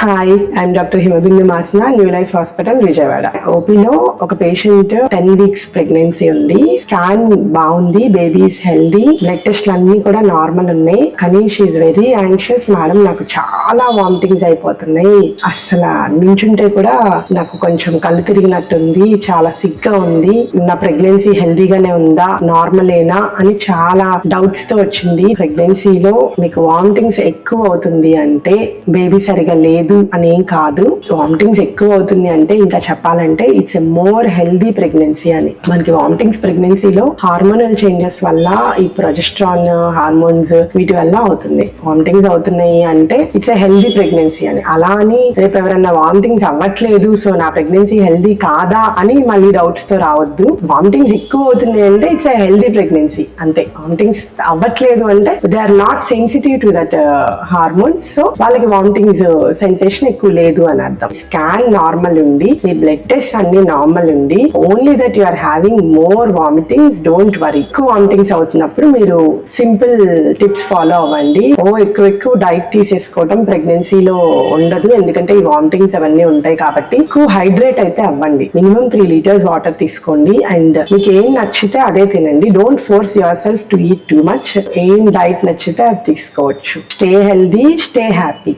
Hi I'm doctor Himabindu మాసిన new life hospital Vijayawada ఓపీలో ఒక పేషెంట్ టెన్ వీక్స్ ప్రెగ్నెన్సీ ఉంది. స్కాన్ బాగుంది బేబీస్ హెల్దీ బ్లడ్ టెస్ట్లు అన్ని కూడా నార్మల్ ఉన్నాయి. కానీ షీఈ్ వెరీ యాంగ్షియస్ మేడం నాకు చాలా వామిటింగ్స్ అయిపోతున్నాయి. అస్సలు నించుంటే కూడా నాకు కొంచెం కళ్ళు తిరిగినట్టుంది. చాలా సిగ్గా ఉంది. నా ప్రెగ్నెన్సీ హెల్దీగానే ఉందా? నార్మలేనా అని చాలా డౌట్స్తో వచ్చింది. ప్రెగ్నెన్సీలో మీకు వామిటింగ్స్ ఎక్కువ అవుతుంది అంటే బేబీ సరిగా లేదు. అనేం కాదు. వామిటింగ్స్ ఎక్కువ అవుతుంది అంటే ఇంకా చెప్పాలంటే it's a more healthy pregnancy అని. మనకి వామిటింగ్స్ ప్రెగ్నెన్సీలో హార్మోనల్ చేంజెస్ వల్ల ఈ ప్రొజెస్ట్రాన్ హార్మోన్స్ వీటి వల్ల అవుతుంది. వామిటింగ్స్ అవుతున్నాయి అంటే ఇట్స్ ఎ హెల్దీ ప్రెగ్నెన్సీ అని. అలా అని రేపు ఎవరైనా వామిటింగ్స్ అవ్వట్లేదు సో నా ప్రెగ్నెన్సీ హెల్దీ కాదా అని మళ్ళీ డౌట్స్తో రావద్దు. వామిటింగ్స్ ఎక్కువ అవుతున్నాయి అంటే ఇట్స్ ఎ హెల్దీ ప్రెగ్నెన్సీ అంతే. వామిటింగ్స్ అవ్వట్లేదు అంటే they are not sensitive to that hormones so వాళ్ళకి వామిటింగ్స్ సెన్సేషన్ ఎక్కువ లేదు అని అర్థం. స్కాన్ నార్మల్ ఉండి మీ బ్లడ్ టెస్ట్ అన్ని నార్మల్ ఉండి only that you are having more vomitings don't worry ఎక్కువ వామిటింగ్స్ అవుతున్నప్పుడు మీరు సింపుల్ టిప్స్ ఫాలో అవ్వండి. ఓ ఎక్కువ ఎక్కువ డైట్ తీసేసుకోవడం ప్రెగ్నెన్సీలో ఉండదు ఎందుకంటే ఈ వామిటింగ్స్ అవన్నీ ఉంటాయి కాబట్టి. ఎక్కువ హైడ్రేట్ అయితే అవ్వండి. మినిమం త్రీ లీటర్స్ వాటర్ తీసుకోండి. అండ్ మీకు ఏం నచ్చితే అదే తినండి. Don't force yourself to eat too much ఏం డైట్ నచ్చితే అది తీసుకోవచ్చు. Stay healthy stay happy